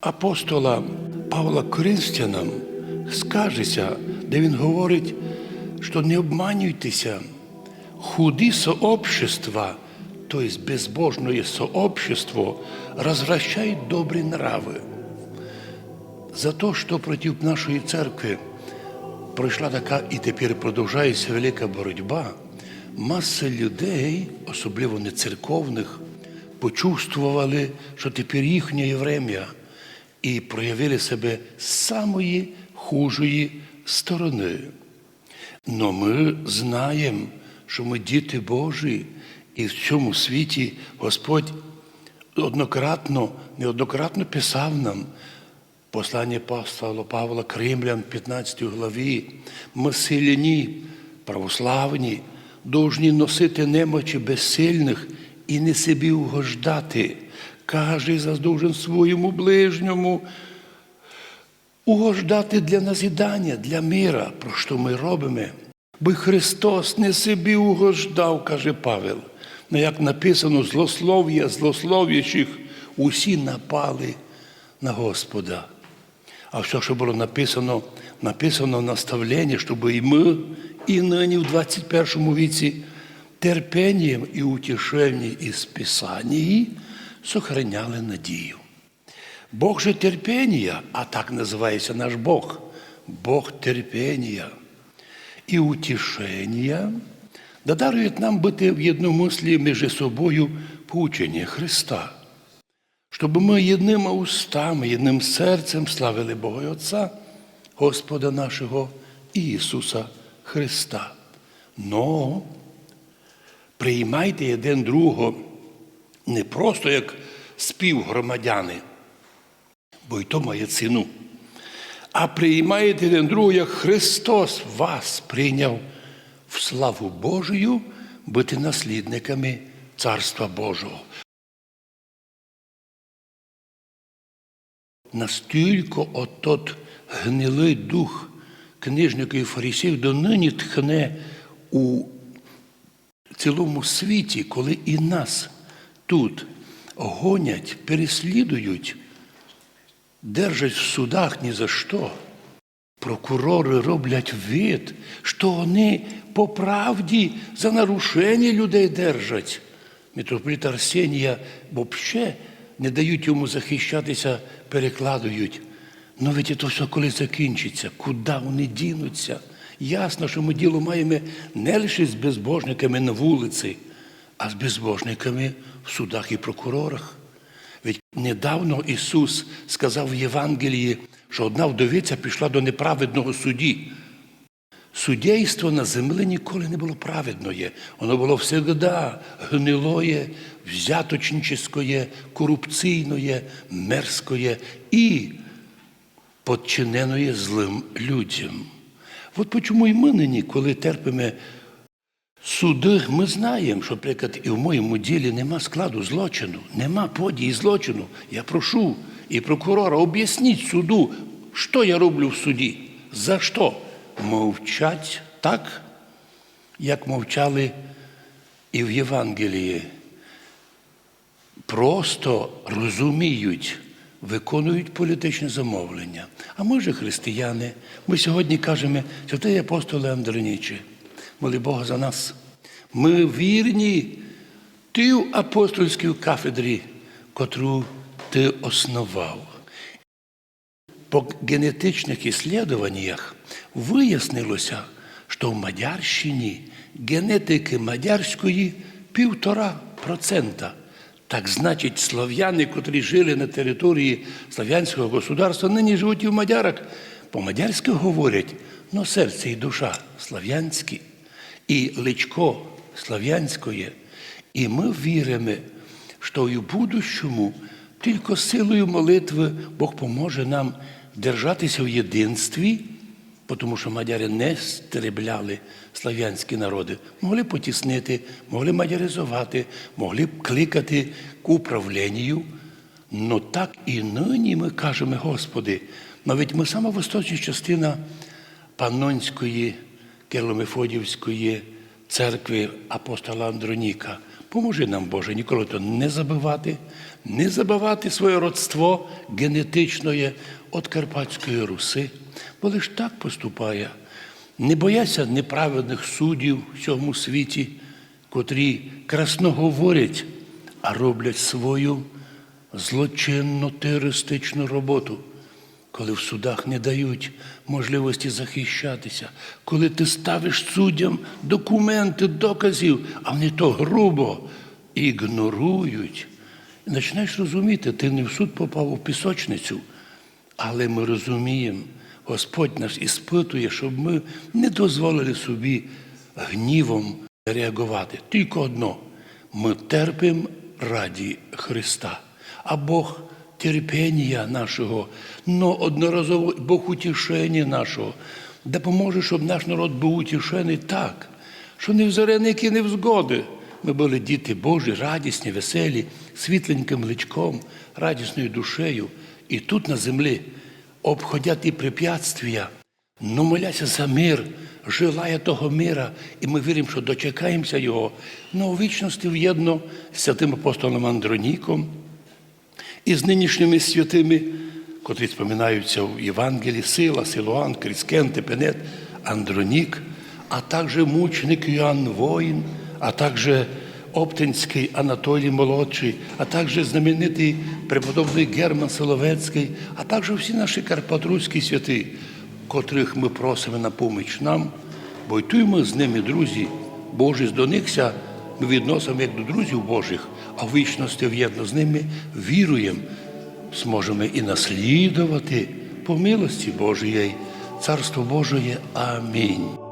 апостола Павла Коринстянам скажеться, де він говорить, що не обманюйтеся, худі сообщества, то есть безбожное сообщество, развращает добрые нравы. За те, що проти нашої церкви пройшла така і тепер продовжується велика боротьба, маса людей, особливо не церковних, почувствували, що тепер їхнє время і проявили себе самої хужої сторони. Но ми знаємо, що ми діти Божі, і в цьому світі Господь однократно, неоднократно писав нам послання апостола Павла к 15 главі. Ми сильні, православні, должні носити немочі безсильних і не собі угождати. Каже, заздовжен своєму ближньому, угождати для назідання, для мира, про що ми робимо. Бо Христос не собі угождав, каже Павел. Ну, як написано, злослов'я злослов'ячих усі напали на Господа. А все, що було написано, написано наставлення, щоб і ми, і нині в 21 віці терпінням і утішенням із Писанії сохраняли надію. Бог же терпіння, а так називається наш Бог, Бог терпіння і утішення, додарує нам бути в єдномислі між собою ученні Христа, щоб ми єдними устами, єдним серцем славили Бога Отця, Господа нашого Ісуса Христа. Но приймайте один другого не просто як співгромадяни, бо й то має ціну. А приймаєте один другого, як Христос вас прийняв в славу Божою бути наслідниками Царства Божого. Настільки отот гнилий дух книжників і фарисів донині тхне у цілому світі, коли і нас тут гонять, переслідують, держать в судах ні за що. Прокурори роблять вид, що вони по правді за нарушення людей держать. Митрополит Арсенія взагалі не дають йому захищатися, перекладують. Ну ведь це все коли закінчиться, куди вони дінуться? Ясно, що ми діло маємо не лише з безбожниками на вулиці, а з безбожниками в судах і прокурорах. Ведь недавно Ісус сказав в Євангелії, що одна вдовиця пішла до неправедного судді. Судейство на землі ніколи не було праведное. Воно було всегда гнилое, взяточническое, корупційне, мерзкое і подчинене злим людям. От почому і ми нині, коли терпимо суди, ми знаємо, що, наприклад, і в моєму ділі нема складу злочину, нема події злочину. Я прошу і прокурора, об'ясніть суду, що я роблю в суді, за що мовчать так, як мовчали і в Євангелії. Просто розуміють, виконують політичне замовлення. А ми же християни, ми сьогодні кажемо, святий апостоле Андронічі, моли Бога за нас. Ми вірні тій апостольській кафедрі, котру ти основав. По генетичних іслідуваннях вияснилося, що в Мадярщині генетики мадярської півтора процента. Так значить, слов'яни, котрі жили на території Слов'янського государства, нині живуть і в Мадярах. По-мадярськи говорять, ну серце і душа слав'янські, і личко слав'янське. І ми віримо, що в будущому тільки силою молитви Бог поможе нам держатися в єдинстві, тому що мадяри не стеребляли слав'янські народи, могли потіснити, могли мадяризувати, могли б кликати к управлінню. Но так і нині ми кажемо, Господи, навіть ми сама восточна частина Панонської, Кирло-Мефодіївської церкви апостола Андроніка. Поможи нам, Боже, ніколи то не забивати, не забивати своє родство генетичне від Карпатської Руси, бо лиш так поступає. Не бояться неправедних суддів в цьому світі, котрі красно говорять, а роблять свою злочинно терористичну роботу коли в судах не дають можливості захищатися, коли ти ставиш суддям документи, доказів, а вони то грубо ігнорують. І починаєш розуміти, ти не в суд попав у пісочницю, але ми розуміємо, Господь нас іспитує, щоб ми не дозволили собі гнівом реагувати. Тільки одно ми терпимо раді Христа, а Бог терпіння нашого, но одноразово Бог утішення нашого. Допоможе, щоб наш народ був утішений так, що не в зареники, не в. Ми були діти Божі, радісні, веселі, світленьким личком, радісною душею. І тут на землі обходять і препятствия, но моляся за мир, желає того мира, і ми віримо, що дочекаємося його. Но у вічності в'єдно з святим апостолом Андроніком, і з нинішніми святими, котрі споминаються в Євангелії, Сила, Силуан, Кріскен, Тепенет, Андронік, а також мученик Йоанн Воїн, а також Оптинський Анатолій Молодший, а також знаменитий преподобний Герман Соловецький, а також всі наші карпатруські святи, котрих ми просимо на поміч нам, бо й з ними, друзі, Божі до никся ми відносимо як до друзів Божих, а в вічності в'єдно з ними віруємо, зможемо і наслідувати по милості Божої, Царство Божої. Амінь.